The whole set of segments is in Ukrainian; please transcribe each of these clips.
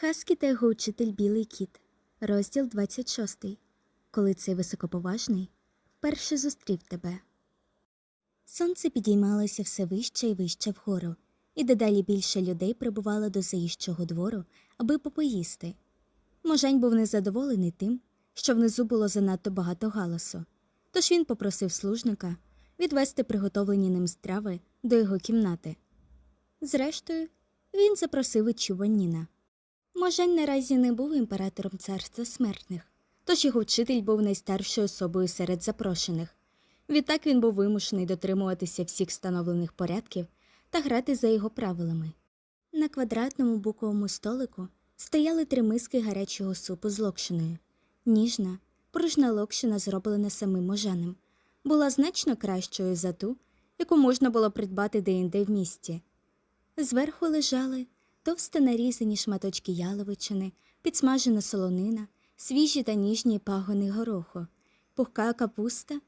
Хаскі та його учитель Білий кіт, розділ 26. Коли цей високоповажний вперше зустрів тебе. Сонце підіймалося все вище і вище вгору, і дедалі більше людей прибувало до заїжджого двору, аби попоїсти. Можень був незадоволений тим, що внизу було занадто багато галасу, тож він попросив служника відвести приготовлені ним страви до його кімнати. Зрештою, він запросив і Чуваніна. Можень наразі не був імператором царства смертних, тож його вчитель був найстаршою особою серед запрошених. Відтак він був вимушений дотримуватися всіх встановлених порядків та грати за його правилами. На квадратному буковому столику стояли три миски гарячого супу з локшиною. Ніжна, пружна локшина, зроблена самим можанем, була значно кращою за ту, яку можна було придбати де-інде в місті. Зверху лежали товсто нарізані шматочки яловичини, підсмажена солонина, свіжі та ніжні пагони гороху, пухка капуста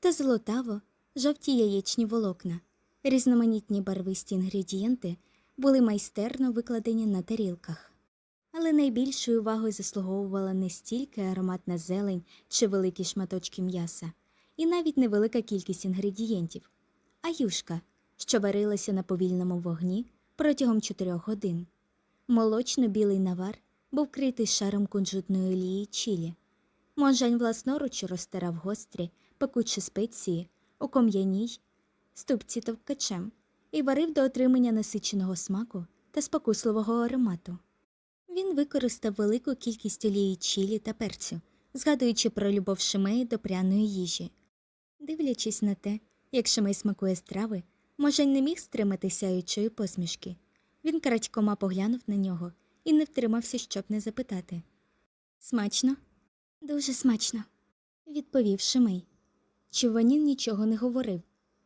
та золотаво жовті яєчні волокна. Різноманітні барвисті інгредієнти були майстерно викладені на тарілках. Але найбільшою увагою заслуговувала не стільки ароматна зелень чи великі шматочки м'яса, і навіть невелика кількість інгредієнтів, а юшка, що варилася на повільному вогні протягом чотирьох годин. Молочно-білий навар був критий шаром кунжутної олії чілі. Монжань власноруч розтирав гострі, пекучі спеції у ком'яній ступці товкачем і варив до отримання насиченого смаку та спокусливого аромату. Він використав велику кількість олії чілі та перцю, згадуючи про любов Шимеї до пряної їжі. Дивлячись на те, як Шимей смакує страви, Можень не міг стримати сяючої посмішки. Він крадькома поглянув на нього і не втримався, щоб не запитати. Смачно? Дуже смачно, відповів Шимей. Чуванін нічого не говорив.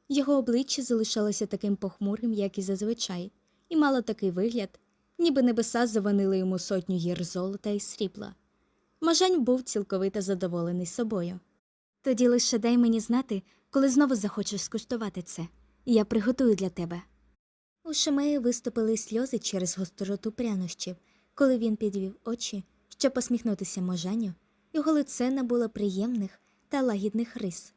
Його обличчя залишалося таким похмурим, як і зазвичай, і мало такий вигляд, ніби небеса завинили йому сотню гір золота і срібла. Можень був цілковито задоволений собою. Тоді лише дай мені знати, коли знову захочеш скуштувати це, я приготую для тебе. У Шимеї виступили сльози через гостроту прянощів, коли він підвів очі, щоб посміхнутися можанню, його лице набуло приємних та лагідних рис.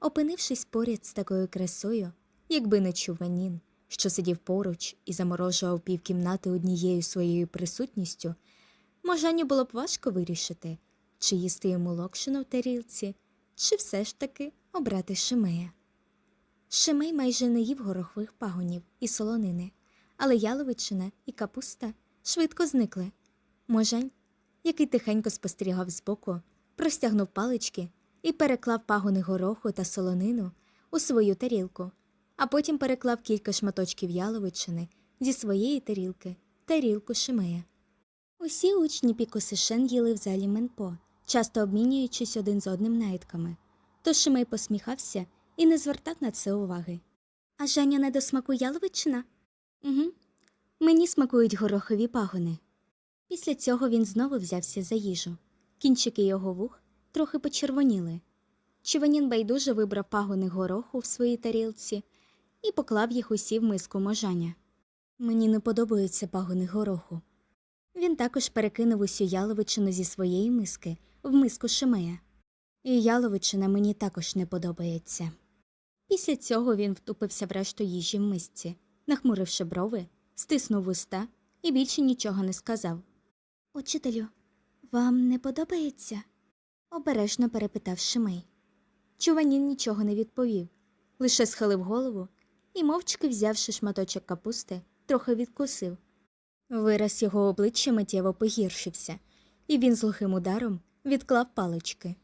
Опинившись поряд з такою красою, якби не чуванін, що сидів поруч і заморожував півкімнати однією своєю присутністю, можанню було б важко вирішити, чи їсти йому локшину в тарілці, чи все ж таки обрати Шимея. Шимей майже не їв горохових пагонів і солонини, але яловичина і капуста швидко зникли. Можань, який тихенько спостерігав збоку, простягнув палички і переклав пагони гороху та солонину у свою тарілку, а потім переклав кілька шматочків яловичини зі своєї тарілки в тарілку Шимея. Усі учні Пікосишен їли в залі Менпо, часто обмінюючись один з одним наїдками. Тож Шимей посміхався і не звертав на це уваги. А Женя не до смаку яловичина? Угу. Мені смакують горохові пагони. Після цього він знову взявся за їжу. Кінчики його вух трохи почервоніли. Чуванін байдуже вибрав пагони гороху в своїй тарілці і поклав їх усі в миску можаня. Мені не подобаються пагони гороху. Він також перекинув усю яловичину зі своєї миски в миску Шимея. І яловичина мені також не подобається. Після цього він втупився в решту їжі в мисці, нахмуривши брови, стиснув уста і більше нічого не сказав. Учителю, вам не подобається? обережно перепитав Шимей. Чуванін нічого не відповів, лише схилив голову і, мовчки взявши шматочок капусти, трохи відкусив. Вираз його обличчя миттєво погіршився, і він з глухим ударом відклав палички.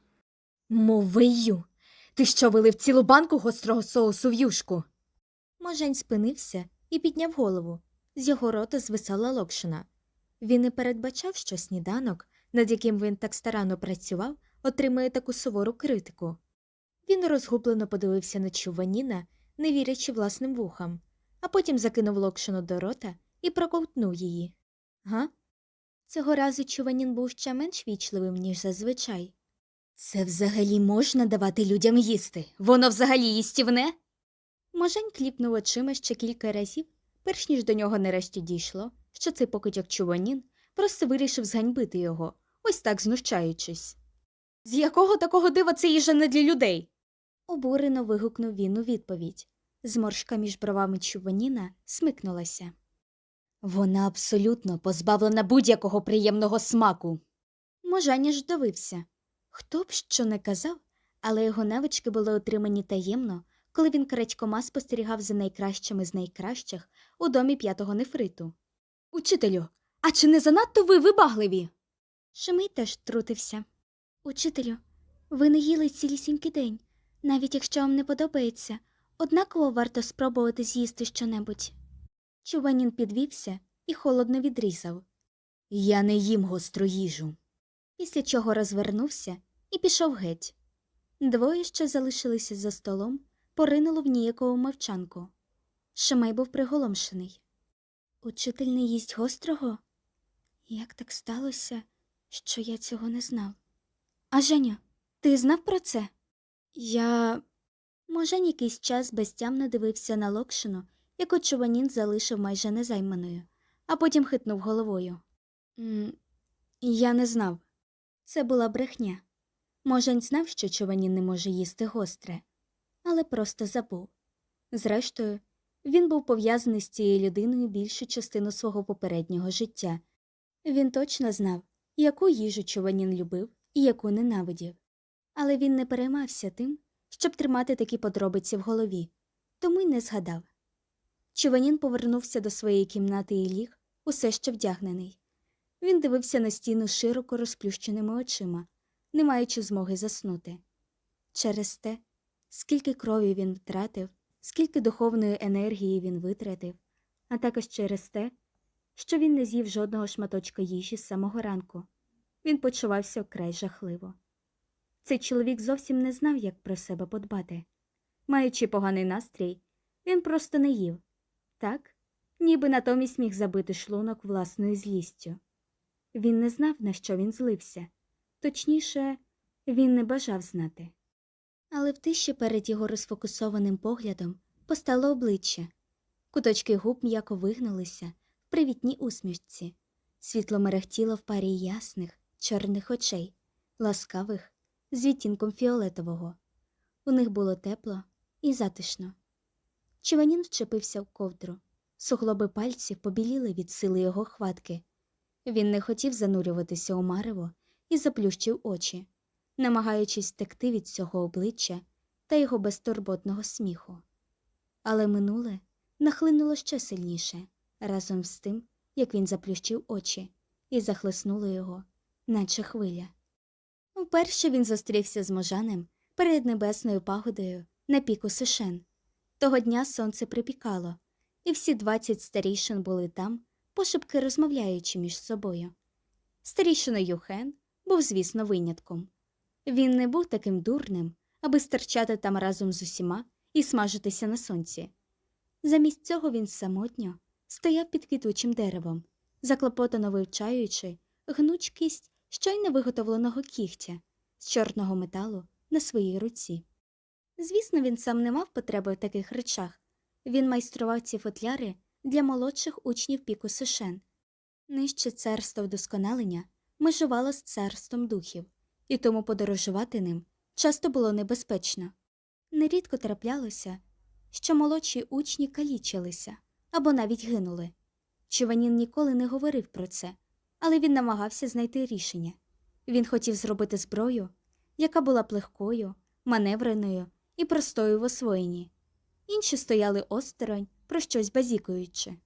Мовию. Ти що вилив цілу банку гострого соусу в юшку? Можень спинився і підняв голову. З його рота звисала локшина. Він не передбачав, що сніданок, над яким він так старанно працював, отримає таку сувору критику. Він розгублено подивився на чуваніна, не вірячи власним вухам, а потім закинув локшину до рота і проковтнув її. Га? Цього разу чуванін був ще менш вічливим, ніж зазвичай. Це взагалі можна давати людям їсти? Воно взагалі їстівне? Можень кліпнув очима ще кілька разів, перш ніж до нього нарешті дійшло, що цей покидьок чуванін просто вирішив зганьбити його, ось так знущаючись. З якого такого дива це їжа не для людей? Обурено вигукнув він у відповідь. Зморшка між бровами Чуваніна смикнулася. Вона абсолютно позбавлена будь-якого приємного смаку. Можаня ж дивився. Хто б що не казав, але його навички були отримані таємно, коли він крадькома спостерігав за найкращими з найкращих у домі п'ятого нефриту. Учителю, а чи не занадто ви вибагливі? Шимий теж трутився. Учителю, ви не їли цілісінький день, навіть якщо вам не подобається, однаково варто спробувати з'їсти щонебудь. Чуванін підвівся і холодно відрізав, Я не їм гостру їжу. Після чого розвернувся і пішов геть. Двоє, що залишилися за столом, поринуло в ніякову мовчанку. Шимей був приголомшений. Учитель не їсть гострого? Як так сталося, що я цього не знав? А Женя, ти знав про це? Я. Можен якийсь час безтямно дивився на локшину, яку Чуванін залишив майже незайманою, а потім хитнув головою. «М, Я не знав. Це була брехня. Можень знав, що Чуванін не може їсти гостре, але просто забув. Зрештою, він був пов'язаний з цією людиною більшу частину свого попереднього життя. Він точно знав, яку їжу Чуванін любив і яку ненавидів. Але він не переймався тим, щоб тримати такі подробиці в голові, тому й не згадав. Чуванін повернувся до своєї кімнати і ліг, усе ще вдягнений. Він дивився на стіну широко розплющеними очима, не маючи змоги заснути. Через те, скільки крові він втратив, скільки духовної енергії він витратив, а також через те, що він не з'їв жодного шматочка їжі з самого ранку. Він почувався вкрай жахливо. Цей чоловік зовсім не знав, як про себе подбати. Маючи поганий настрій, він просто не їв так, ніби натомість міг забити шлунок власною злістю. Він не знав, на що він злився, точніше, він не бажав знати. Але в тиші перед його розфокусованим поглядом постало обличчя. Куточки губ м'яко вигнулися в привітній усмішці. Світло мерехтіло в парі ясних, чорних очей, ласкавих, з відтінком фіолетового. У них було тепло і затишно. Чиванін вчепився в ковдру. Суглоби пальців побіліли від сили його хватки. Він не хотів занурюватися у марево і заплющив очі, намагаючись втекти від цього обличчя та його безтурботного сміху. Але минуле нахлинуло ще сильніше, разом з тим, як він заплющив очі, і захлеснуло його, наче хвиля. Вперше він зустрівся з можанем перед небесною пагодою на піку Сишен. Того дня сонце припікало, і всі двадцять старішин були там, пошепки розмовляючи між собою. Старішина Юхен був, звісно, винятком. Він не був таким дурним, аби стерчати там разом з усіма і смажитися на сонці. Замість цього він самотньо стояв під квітучим деревом, заклопотано вивчаючи гнучкість щойно виготовленого кігтя з чорного металу на своїй руці. Звісно, він сам не мав потреби в таких речах. Він майстрував ці футляри для молодших учнів піку Сишен. Нижче царство вдосконалення межувало з царством духів, і тому подорожувати ним часто було небезпечно. Нерідко траплялося, що молодші учні калічилися або навіть гинули. Чуванін ніколи не говорив про це, але він намагався знайти рішення. Він хотів зробити зброю, яка була б легкою, маневреною і простою в освоєнні. Інші стояли осторонь, про щось базікуючи.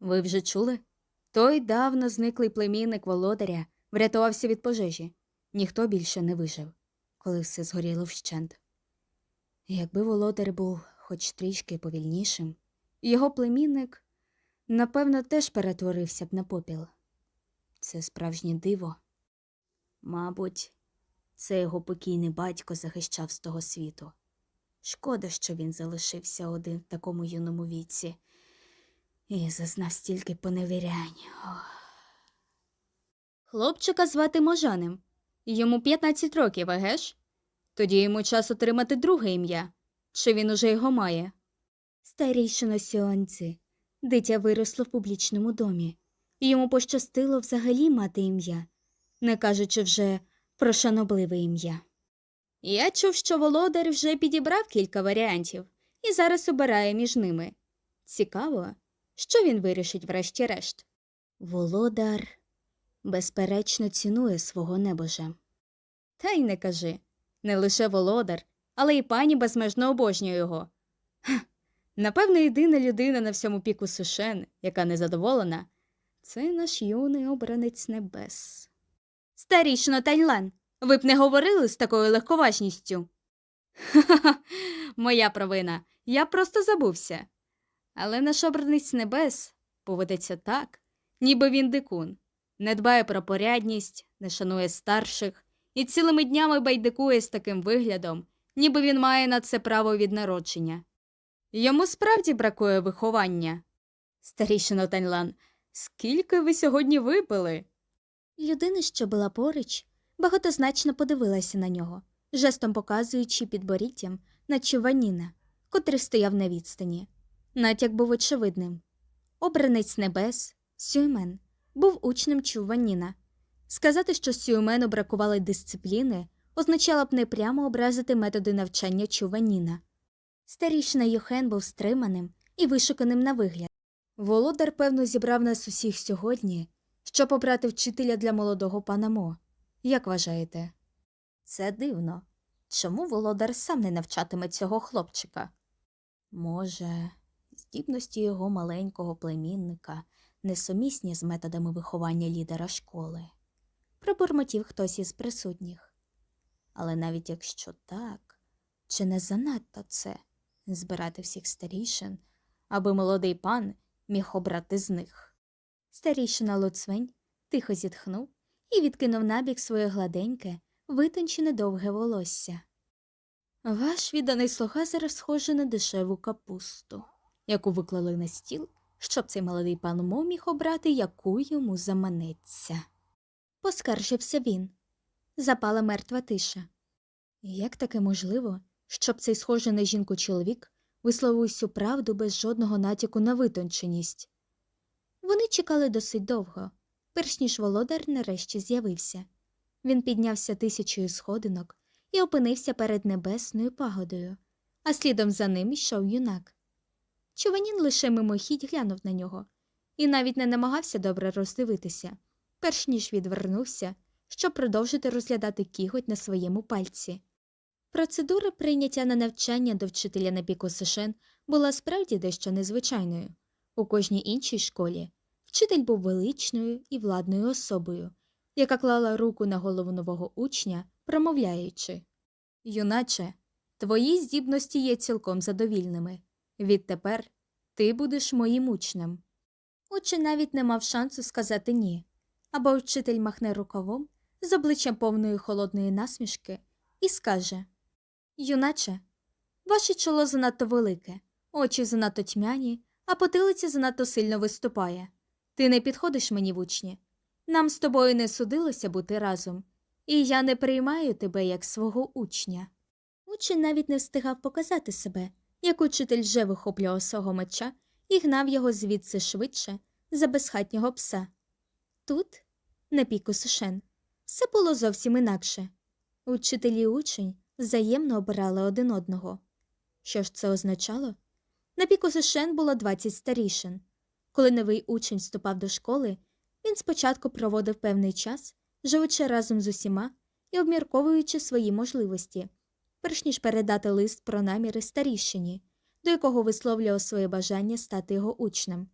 Ви вже чули? Той давно зниклий племінник володаря врятувався від пожежі. Ніхто більше не вижив, коли все згоріло вщент. Якби володар був хоч трішки повільнішим, його племінник, напевно, теж перетворився б на попіл. Це справжнє диво. Мабуть, це його покійний батько захищав з того світу. Шкода, що він залишився один в такому юному віці і зазнав стільки поневірянь. Ох. Хлопчика звати Можаним. Йому 15 років, егеш? Тоді йому час отримати друге ім'я. Чи він уже його має? Старішино Сіонці, дитя виросло в публічному домі. йому пощастило взагалі мати ім'я, не кажучи вже про шанобливе ім'я. Я чув, що володар вже підібрав кілька варіантів і зараз обирає між ними. Цікаво, що він вирішить врешті-решт. Володар безперечно цінує свого небожа. Та й не кажи. Не лише володар, але й пані безмежно обожнює його. Ха, Напевно, єдина людина на всьому піку Сушен, яка незадоволена, це наш юний обранець небес. Старішно Тайнлан, ви б не говорили з такою легковажністю. Ха-ха, моя провина, я просто забувся. Але наш обранець небес поведеться так, ніби він дикун, не дбає про порядність, не шанує старших і цілими днями байдикує з таким виглядом, ніби він має на це право від народження. Йому справді бракує виховання. Старішино Таньлан, скільки ви сьогодні випили? Людина, що була поруч, багатозначно подивилася на нього, жестом показуючи підборіддям на Чуваніна, котрий стояв на відстані. Натяк був очевидним. Обранець небес, Сюймен, був учнем Чуваніна. Сказати, що Сюймену бракувало дисципліни, означало б непрямо образити методи навчання Чуваніна. Старішина Юхен був стриманим і вишуканим на вигляд. Володар, певно, зібрав нас усіх сьогодні, щоб обрати вчителя для молодого пана Мо. Як вважаєте? Це дивно. Чому володар сам не навчатиме цього хлопчика? Може, здібності його маленького племінника несумісні з методами виховання лідера школи, пробурмотів хтось із присутніх. Але навіть якщо так, чи не занадто це збирати всіх старішин, аби молодий пан міг обрати з них? Старішина Луцвень тихо зітхнув і відкинув набік своє гладеньке, витончене довге волосся. Ваш відданий слуга зараз схожий на дешеву капусту, яку виклали на стіл, щоб цей молодий пан Мо міг обрати, яку йому заманеться. Поскаржився він. Запала мертва тиша. Як таке можливо, щоб цей схожий на жінку чоловік висловив усю правду без жодного натяку на витонченість? Вони чекали досить довго, перш ніж володар нарешті з'явився. Він піднявся тисячою сходинок і опинився перед небесною пагодою, а слідом за ним йшов юнак. Чуванін лише мимохідь глянув на нього і навіть не намагався добре роздивитися, перш ніж відвернувся, щоб продовжити розглядати кіготь на своєму пальці. Процедура прийняття на навчання до вчителя на піку Сишен була справді дещо незвичайною. У кожній іншій школі вчитель був величною і владною особою, яка клала руку на голову нового учня, промовляючи Юначе, твої здібності є цілком задовільними. Відтепер ти будеш моїм учнем. Учень навіть не мав шансу сказати ні, або вчитель махне рукавом з обличчям повної холодної насмішки і скаже Юначе, ваше чоло занадто велике, очі занадто тьмяні, а потилиця занадто сильно виступає. Ти не підходиш мені в учні. Нам з тобою не судилося бути разом, і я не приймаю тебе як свого учня. Учень навіть не встигав показати себе, як учитель вже вихоплював свого меча і гнав його звідси швидше за безхатнього пса. Тут, на піку Сушен, все було зовсім інакше. Учитель і учень взаємно обирали один одного. Що ж це означало? На піку Сушен було 20 старішин. Коли новий учень вступав до школи, він спочатку проводив певний час, живучи разом з усіма і обмірковуючи свої можливості, перш ніж передати лист про наміри старішині, до якого висловлював своє бажання стати його учнем.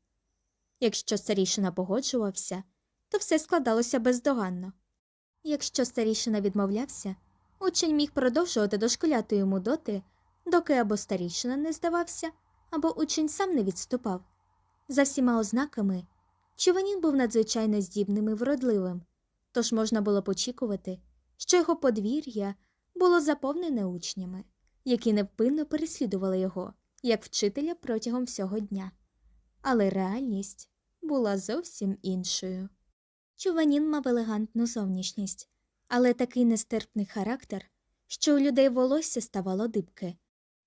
Якщо старішина погоджувався, то все складалося бездоганно. Якщо старішина відмовлявся, учень міг продовжувати дошкуляти йому доти, доки або старішина не здавався, або учень сам не відступав. За всіма ознаками, Чуванін був надзвичайно здібним і вродливим, тож можна було очікувати, що його подвір'я було заповнене учнями, які невпинно переслідували його, як вчителя протягом всього дня. Але реальність була зовсім іншою. Чуванін мав елегантну зовнішність, але такий нестерпний характер, що у людей волосся ставало дибки.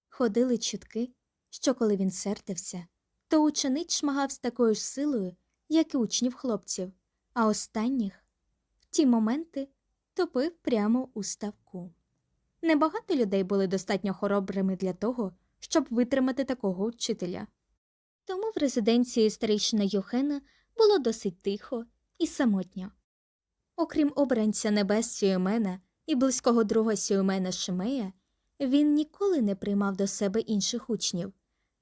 Ходили чутки, що коли він сердився, то ученик шмагав з такою ж силою, як і учнів хлопців, а останніх в ті моменти топив прямо у ставку. Небагато людей були достатньо хоробрими для того, щоб витримати такого вчителя. Тому в резиденції старейшина Йохена було досить тихо і самотньо. Окрім обранця небес Сюємена і близького друга Сюємена Шимея, він ніколи не приймав до себе інших учнів.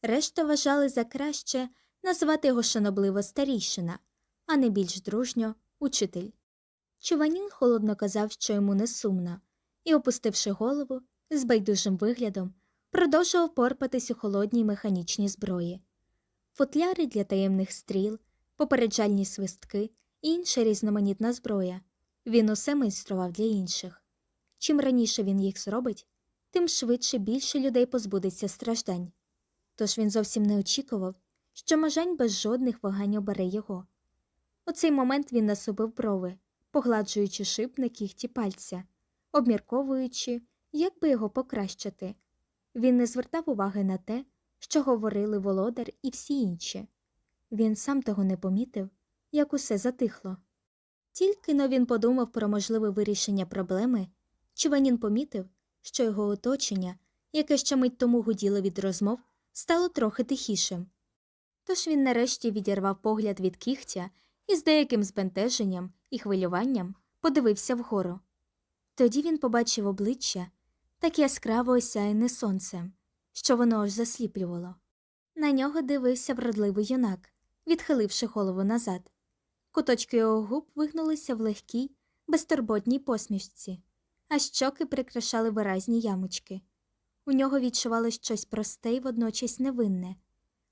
Решта вважали за краще назвати його шанобливо старійшина, а не більш дружньо учитель. Чуванін холодно казав, що йому не сумно, і, опустивши голову, з байдужим виглядом, продовжував порпатись у холодній механічній зброї. Футляри для таємних стріл, попереджальні свистки і інша різноманітна зброя. Він усе майстрував для інших. Чим раніше він їх зробить, тим швидше більше людей позбудеться страждань. Тож він зовсім не очікував, що Можань без жодних вагань обере його. У цей момент він насупив брови, погладжуючи шип на кіхті пальця, обмірковуючи, як би його покращити. Він не звертав уваги на те, що говорили володар і всі інші. Він сам того не помітив, як усе затихло. Тільки но він подумав про можливе вирішення проблеми, Чуванін помітив, що його оточення, яке ще мить тому гуділо від розмов, стало трохи тихішим. Тож він нарешті відірвав погляд від кігтя і з деяким збентеженням і хвилюванням подивився вгору. Тоді він побачив обличчя так яскраво осяяне сонцем, що воно аж засліплювало. На нього дивився вродливий юнак, відхиливши голову назад. Куточки його губ вигнулися в легкій, безтурботній посмішці, а щоки прикрашали виразні ямочки. У нього відчувалось щось просте й водночас невинне.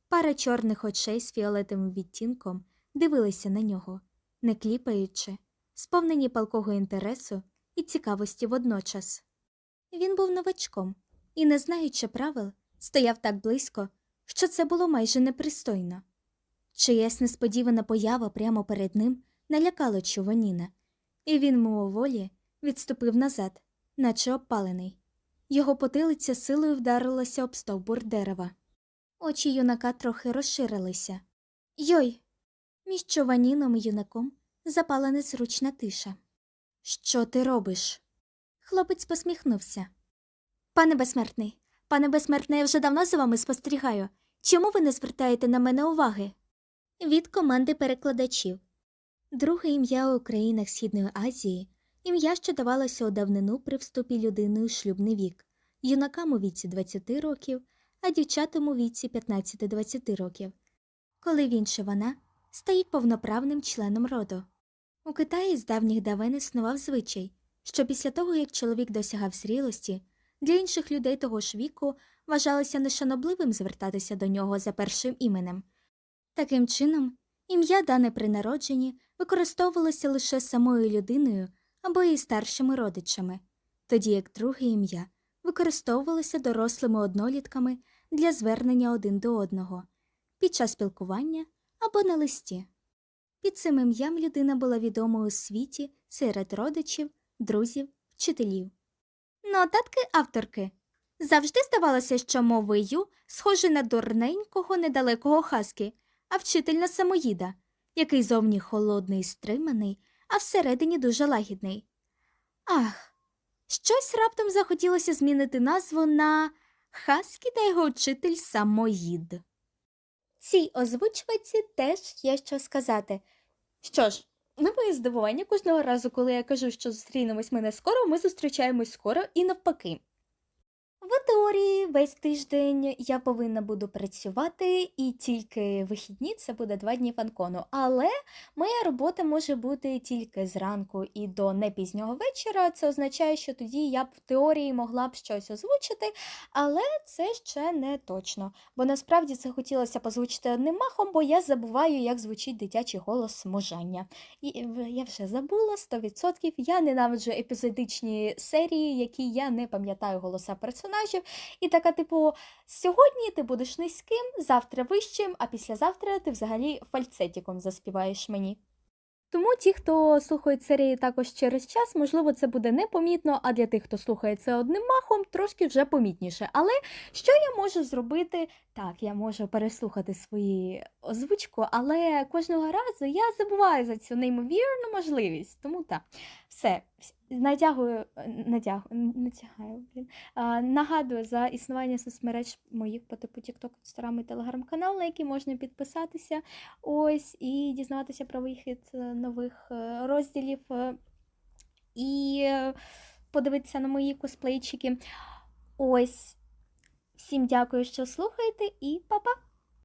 Пара чорних очей з фіолетовим відтінком дивилися на нього, не кліпаючи, сповнені палкого інтересу і цікавості водночас. Він був новачком і, не знаючи правил, стояв так близько, що це було майже непристойно. Чиясь несподівана поява прямо перед ним налякала Чуваніна, і він мимоволі відступив назад, наче опалений. Його потилиця силою вдарилася об стовбур дерева. Очі юнака трохи розширилися. Йой! Між Чованіном і юнаком запала незручна тиша. Що ти робиш? Хлопець посміхнувся. Пане безсмертний, пане безсмертний, я вже давно за вами спостерігаю. Чому ви не звертаєте на мене уваги? Від команди перекладачів. Друге ім'я у країнах Східної Азії ім'я, що давалося у давнину при вступі людини у шлюбний вік, юнакам у віці 20 років, а дівчатам у віці 15-20 років, коли він чи вона стають повноправним членом роду. У Китаї з давніх давен існував звичай, що після того, як чоловік досягав зрілості, для інших людей того ж віку вважалося нешанобливим звертатися до нього за першим іменем. Таким чином, ім'я, дане при народженні, використовувалося лише самою людиною або її старшими родичами, тоді як друге ім'я використовувалося дорослими однолітками для звернення один до одного під час спілкування або на листі. Під цим ім'ям людина була відома у світі серед родичів, друзів, вчителів. Нотатки авторки. Завжди здавалося, що мовою схожий на дурненького недалекого хаскі, а вчитель на самоїда, який зовні холодний і стриманий, а всередині дуже лагідний. Ах, щось раптом захотілося змінити назву на Хаскі та його вчитель самоїд. Цій озвучувачці теж є що сказати. Що ж, на моє здивування, кожного разу, коли я кажу, що зустрінемось ми не скоро, ми зустрічаємось скоро і навпаки. В теорії весь тиждень я повинна буду працювати, і тільки вихідні це буде два дні фанкону. Але моя робота може бути тільки зранку і до непізнього вечора. Це означає, що тоді я б в теорії могла б щось озвучити, але це ще не точно. Бо насправді це хотілося б озвучити одним махом, бо я забуваю, як звучить дитячий голос можання. І я вже забула 100%. Я ненавиджу епізодичні серії, які я не пам'ятаю голоса персонажів. І така, типу, сьогодні ти будеш низьким, завтра вищим, а післязавтра ти взагалі фальцетіком заспіваєш мені. Тому ті, хто слухають серії також через час, можливо, це буде непомітно, а для тих, хто слухає це одним махом, трошки вже помітніше. Але що я можу зробити? Так, я можу переслухати свою озвучку, але кожного разу я забуваю за цю неймовірну можливість. Тому так, все. Натягую, натягую, натягаю, блін. А, нагадую за існування соцмереж моїх по типу TikTok, Instagram і телеграм-канал, на який можна підписатися. Ось і дізнаватися про вихід е, нових е, розділів е, і е, подивитися на мої косплейчики. Ось. Всім дякую, що слухаєте, і па-па!